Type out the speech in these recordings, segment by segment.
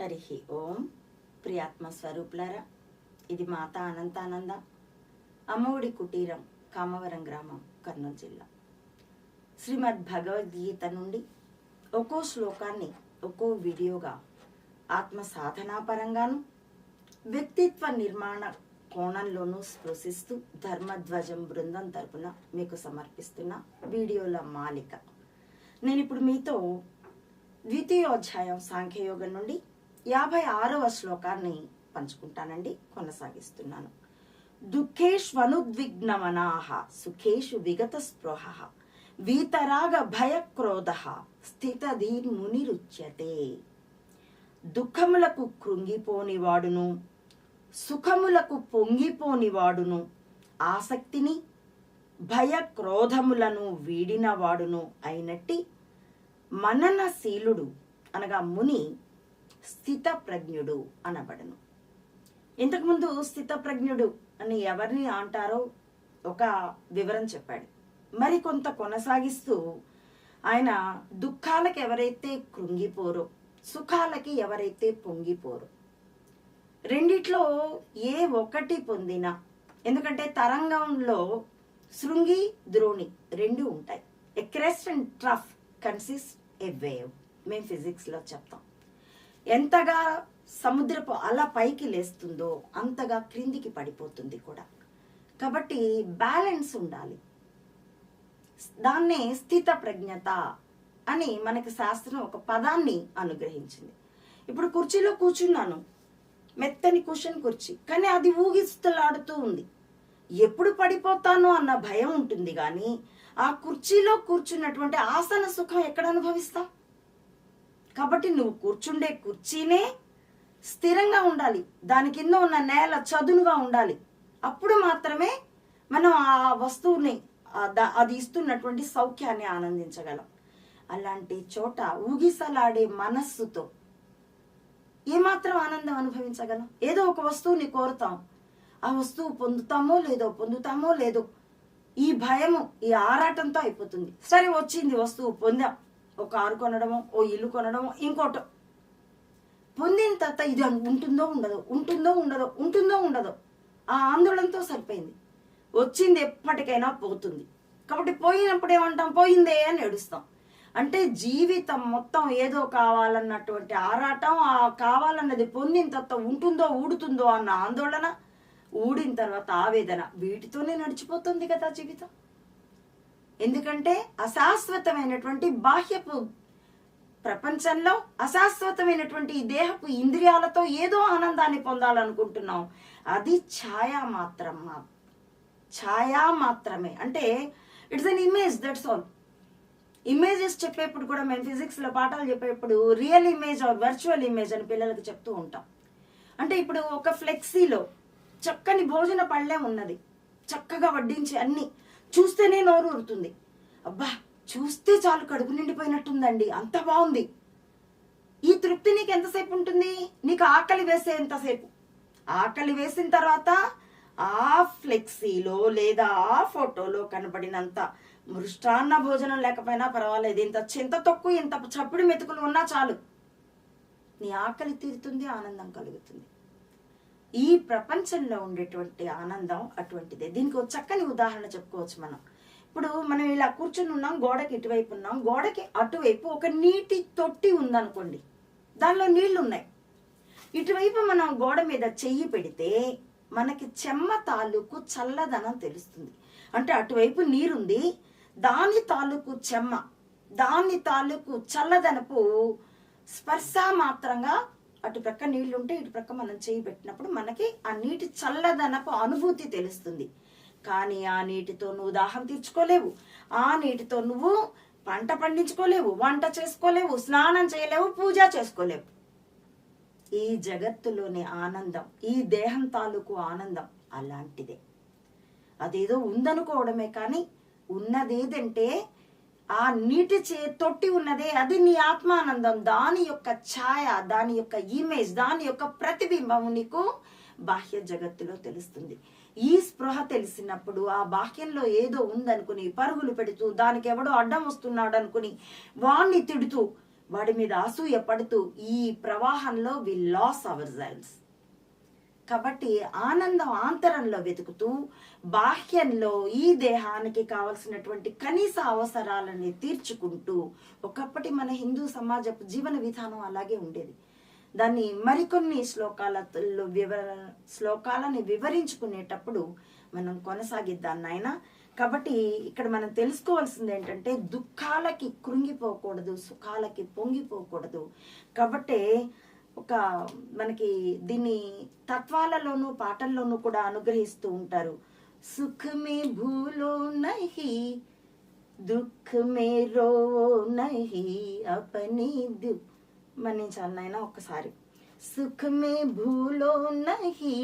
హరి ఓం ప్రియాత్మ స్వరూపులారా ఇది మాత అనంతానంద అమ్మఒడి కుటీరం కామవరం గ్రామం కర్నూలు జిల్లా. శ్రీమద్ భగవద్గీత నుండి ఒక్కో శ్లోకాన్ని ఒక్కో వీడియోగా ఆత్మ సాధనాపరంగాను వ్యక్తిత్వ నిర్మాణ కోణంలోనూ స్పృశిస్తూ ధర్మధ్వజం బృందం తరపున మీకు సమర్పిస్తున్న వీడియోల మాలిక. నేను ఇప్పుడు మీతో ద్వితీయోధ్యాయం సాంఖ్యయోగం నుండి యాభై ఆరవ శ్లోకాన్ని పంచుకుంటానండి కొనసాగిస్తున్నాను. దుఃఖేష్వనుద్విగ్నమనాహ సుఖేషు విగత స్పృహ వీతరాగ భయక్రోధ స్థితధీర్మునిరుచ్యతే దుఃఖములకు కృంగిపోనివాడును సుఖములకు పొంగిపోనివాడును ఆసక్తిని భయ క్రోధములను వీడినవాడును అయినట్టి మననశీలుడు అనగా ముని స్థితప్రజ్ఞుడు అనబడను. ఇంతకుముందు స్థితప్రజ్ఞుడు అని ఎవరిని అంటారో ఒక వివరం చెప్పాడు. మరి కొంత కొనసాగిస్తూ ఆయన దుఃఖాలకు ఎవరైతే కృంగిపోరో సుఖాలకి ఎవరైతే పొంగిపోరో రెండిట్లో ఏ ఒక్కటి పొందినా ఎందుకంటే తరంగంలో శృంగి ద్రోణి రెండు ఉంటాయి. A crest and trough consist a wave మేము ఫిజిక్స్లో చెప్తాం. ఎంతగా సముద్రపు అల పైకి లేస్తుందో అంతగా క్రిందికి పడిపోతుంది కూడా. కాబట్టి బ్యాలెన్స్ ఉండాలి. దాన్నే స్థిత ప్రజ్ఞత అని మనకి శాస్త్రం ఒక పదాన్ని అనుగ్రహించింది. ఇప్పుడు కుర్చీలో కూర్చున్నాను. మెత్తని కుషన్ కుర్చీ. కానీ అది ఊగిస్తలాడుతూ ఉంది. ఎప్పుడు పడిపోతానో అన్న భయం ఉంటుంది కానీ ఆ కుర్చీలో కూర్చున్నటువంటి ఆసన సుఖం ఎక్కడ అనుభవిస్తా? కాబట్టి నువ్వు కూర్చుండే కుర్చీనే స్థిరంగా ఉండాలి. దాని కింద ఉన్న నేల చదునుగా ఉండాలి. అప్పుడు మాత్రమే మనం ఆ వస్తువుని అది ఇస్తున్నటువంటి సౌఖ్యాన్ని ఆనందించగలం. అలాంటి చోట ఊగిసలాడే మనస్సుతో ఏమాత్రం ఆనందం అనుభవించగలం? ఏదో ఒక వస్తువుని కోరుతాం. ఆ వస్తువు పొందుతామో లేదో పొందుతామో లేదో ఈ భయము ఈ ఆరాటంతో అయిపోతుంది. సరే వచ్చింది వస్తువు పొందాం. ఓ కారు కొనడమో ఓ ఇల్లు కొనడమో ఇంకోటో. పొందిన తర్వాత ఇది ఉంటుందో ఉండదో ఉంటుందో ఉండదో ఉంటుందో ఉండదో ఆ ఆందోళనతో సరిపోయింది. వచ్చింది ఎప్పటికైనా పోతుంది. కాబట్టి పోయినప్పుడు ఏమంటాం? పోయిందే అని ఏడుస్తాం. అంటే జీవితం మొత్తం ఏదో కావాలన్నటువంటి ఆరాటం ఆ కావాలన్నది పొందిన తర్వాత ఉంటుందో ఊడుతుందో అన్న ఆందోళన ఊడిన తర్వాత ఆవేదన వీటితోనే నడిచిపోతుంది కదా జీవితం. ఎందుకంటే అశాశ్వతమైనటువంటి బాహ్యపు ప్రపంచంలో అశాశ్వతమైనటువంటి దేహపు ఇంద్రియాలతో ఏదో ఆనందాన్ని పొందాలనుకుంటున్నాం. అది ఛాయా మాత్రం మా- ఛాయా మాత్రమే. అంటే it's an image that's all images చెప్పేప్పుడు కూడా మేము ఫిజిక్స్లో పాఠాలు చెప్పేప్పుడు real image or virtual image అని పిల్లలకి చెప్తూ ఉంటాం. అంటే ఇప్పుడు ఒక ఫ్లెక్సీలో చక్కని భోజన పళ్ళే ఉన్నది. చక్కగా వడ్డించి అన్ని. చూస్తేనే నోరు ఊరుతుంది. అబ్బా చూస్తే చాలు కడుపు నిండిపోయినట్టుందండి. అంత బాగుంది. ఈ తృప్తి నీకు ఎంతసేపు ఉంటుంది? నీకు ఆకలి వేసే ఎంతసేపు? ఆకలి వేసిన తర్వాత ఆ ఫ్లెక్సీలో లేదా ఆ ఫోటోలో కనబడినంత మృష్టాన్న భోజనం లేకపోయినా పర్వాలేదు. ఇంత చింత తక్కువ ఇంత చప్పుడు మెతుకులు ఉన్నా చాలు. నీ ఆకలి తీరుతుంది ఆనందం కలుగుతుంది. ఈ ప్రపంచంలో ఉండేటువంటి ఆనందం అటువంటిదే. దీనికి ఒక చక్కని ఉదాహరణ చెప్పుకోవచ్చు మనం. ఇప్పుడు మనం ఇలా కూర్చుని ఉన్నాం గోడకి ఇటువైపు ఉన్నాం గోడకి అటువైపు ఒక నీటి తొట్టి ఉందనుకోండి. దానిలో నీళ్ళు ఉన్నాయి ఇటువైపు మనం గోడ మీద చెయ్యి పెడితే మనకి చెమ్మ తాలూకు చల్లదనం తెలుస్తుంది. అంటే అటువైపు నీరుంది దాని తాలూకు చెమ్మ దాని తాలూకు చల్లదనపు స్పర్శ మాత్రంగా అటు ప్రక్క నీళ్ళుంటే ఇటు ప్రక్క మనం చేయి పెట్టినప్పుడు మనకి ఆ నీటి చల్లదనపు అనుభూతి తెలుస్తుంది. కానీ ఆ నీటితో నువ్వు దాహం తీర్చుకోలేవు. ఆ నీటితో నువ్వు పంట పండించుకోలేవు వంట చేసుకోలేవు స్నానం చేయలేవు పూజ చేసుకోలేవు. ఈ జగత్తులోని ఆనందం ఈ దేహం తాలూకు ఆనందం అలాంటిదే. అదేదో ఉందనుకోవడమే కానీ ఉన్నదేదంటే ఆ నీటి చే తొట్టి ఉన్నదే అది నీ ఆత్మానందం. దాని యొక్క ఛాయ దాని యొక్క ఇమేజ్ దాని యొక్క ప్రతిబింబం నీకు బాహ్య జగత్తులో తెలుస్తుంది. ఈ స్పృహ తెలిసినప్పుడు ఆ బాహ్యంలో ఏదో ఉందనుకుని పరుగులు పెడుతూ దానికి ఎవడో అడ్డం వస్తున్నాడు అనుకుని వాణ్ణి తిడుతూ వాడి మీద అసూయ పడుతూ ఈ ప్రవాహంలో వి లాస్ అవర్ సెల్స్ కాబట్టి ఆనందం ఆంతరంలో వెతుకుతూ బాహ్యంలో ఈ దేహానికి కావలసినటువంటి కనీస అవసరాలని తీర్చుకుంటూ ఒకప్పటి మన హిందూ సమాజపు జీవన విధానం అలాగే ఉండేది. దాన్ని మరికొన్ని శ్లోకాలలో వివర శ్లోకాలని వివరించుకునేటప్పుడు మనం కొనసాగిద్దాం నాయన. కాబట్టి ఇక్కడ మనం తెలుసుకోవాల్సింది ఏంటంటే దుఃఖాలకి కృంగిపోకూడదు సుఖాలకి పొంగిపోకూడదు. కాబట్టి ఒక మనకి దీన్ని తత్వాలలోనూ పాటల్లోనూ కూడా అనుగ్రహిస్తూ ఉంటారు సుఖ మే భూలో నహి దుఃఖ మే రో నహి అపని దు మన్నించాలి నాయన ఒక్కసారి సుఖ మే భూలో నహి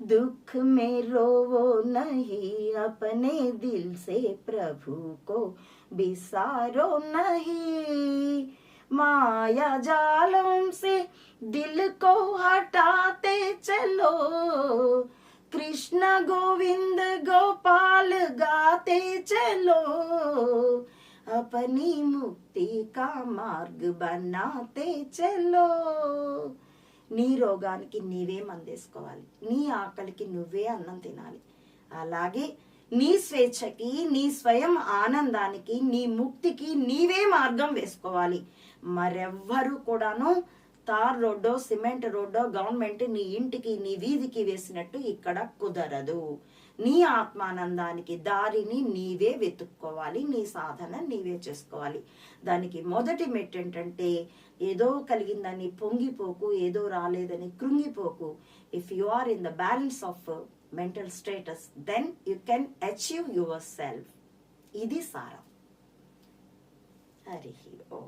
दुख में रोवो नहीं अपने दिल से प्रभु को बिसारो नहीं माया जालम से दिल को हटाते चलो कृष्ण गोविंद गोपाल गाते चलो अपनी मुक्ति का मार्ग बनाते चलो నీ రోగానికి నీవే మందేసుకోవాలి నీ ఆకలికి నువ్వే అన్నం తినాలి అలాగే నీ స్వేచ్ఛకి నీ స్వయం ఆనందానికి నీ ముక్తికి నీవే మార్గం వేసుకోవాలి మరెవ్వరూ కూడాను తార్ రోడ్డో సిమెంట్ రోడ్డో గవర్నమెంట్ నీ ఇంటికి నీ వీధికి వేసినట్టు ఇక్కడ కుదరదు. నీ ఆత్మానందానికి దారిని నీవే వెతుక్కోవాలి నీ సాధన నీవే చేసుకోవాలి. దానికి మొదటి మెట్ ఏంటంటే ఏదో కలిగిందని పొంగిపోకు ఏదో రాలేదని కృంగిపోకు. If you are in the balance of mental status then you can achieve your self ఇది సారం. హరి ఓ.